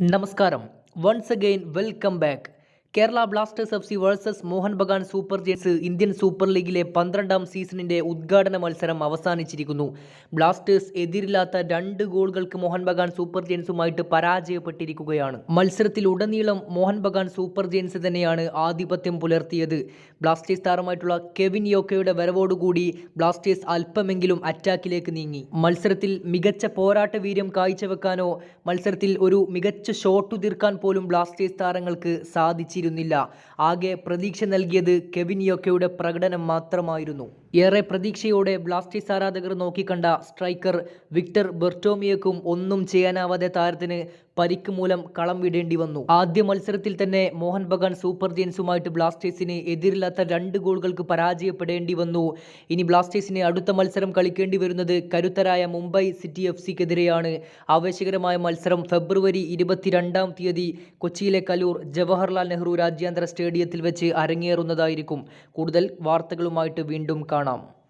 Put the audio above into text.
നമസ്കാരം once again welcome back Kerala Blasters F C versus Mohun Bagan Super Giants Indian Super ലീഗിലെ പന്ത്രണ്ടാം സീസണിന്റെ ഉദ്ഘാടന മത്സരം അവസാനിച്ചിരിക്കുന്നു. ബ്ലാസ്റ്റേഴ്സ് എതിരില്ലാത്ത രണ്ട് ഗോളുകൾക്ക് മോഹൻ ബഗാൻ സൂപ്പർ ജയൻസുമായിട്ട് പരാജയപ്പെട്ടിരിക്കുകയാണ്. മത്സരത്തിൽ ഉടനീളം മോഹൻ ബഗാൻ സൂപ്പർ ജയൻസ് തന്നെയാണ് ആധിപത്യം പുലർത്തിയത്. ബ്ലാസ്റ്റേഴ്സ് താരമായിട്ടുള്ള കെവിൻ യോക്കയുടെ വരവോടുകൂടി ബ്ലാസ്റ്റേഴ്സ് അല്പമെങ്കിലും അറ്റാക്കിലേക്ക് നീങ്ങി. മത്സരത്തിൽ മികച്ച പോരാട്ട വീര്യം കാഴ്ചവെക്കാനോ മത്സരത്തിൽ ഒരു മികച്ച ഷോട്ട് തീർക്കാൻ പോലും ബ്ലാസ്റ്റേഴ്സ് താരങ്ങൾക്ക് സാധിച്ചിരുന്നില്ല ആകെ പ്രതീക്ഷ നൽകിയത് കെവിൻ യോക്കയുടെ പ്രകടനം മാത്രമായിരുന്നു. ഏറെ പ്രതീക്ഷയോടെ ബ്ലാസ്റ്റേഴ്സ് ആരാധകർ നോക്കിക്കണ്ട സ്ട്രൈക്കർ വിക്ടർ ബെർട്ടോമിയക്കും ഒന്നും ചെയ്യാനാവാതെ താരത്തിന് പരിക്ക് മൂലം കളം വിടേണ്ടി വന്നു. ആദ്യ മത്സരത്തിൽ തന്നെ മോഹൻ ബഗാൻ സൂപ്പർ ജയൻസുമായിട്ട് ബ്ലാസ്റ്റേഴ്സിന് എതിരില്ലാത്ത രണ്ട് ഗോളുകൾക്ക് പരാജയപ്പെടേണ്ടി വന്നു. ഇനി ബ്ലാസ്റ്റേഴ്സിന് അടുത്ത മത്സരം കളിക്കേണ്ടി വരുന്നത് കരുത്തരായ മുംബൈ സിറ്റി എഫ് സിക്കെതിരെയാണ് ആവേശകരമായ മത്സരം ഫെബ്രുവരി ഇരുപത്തിരണ്ടാം തീയതി കൊച്ചിയിലെ കലൂർ ജവഹർലാൽ നെഹ്റു രാജ്യാന്തര സ്റ്റേഡിയത്തിൽ വെച്ച് അരങ്ങേറുന്നതായിരിക്കും. കൂടുതൽ വാർത്തകളുമായിട്ട് വീണ്ടും കാണാം.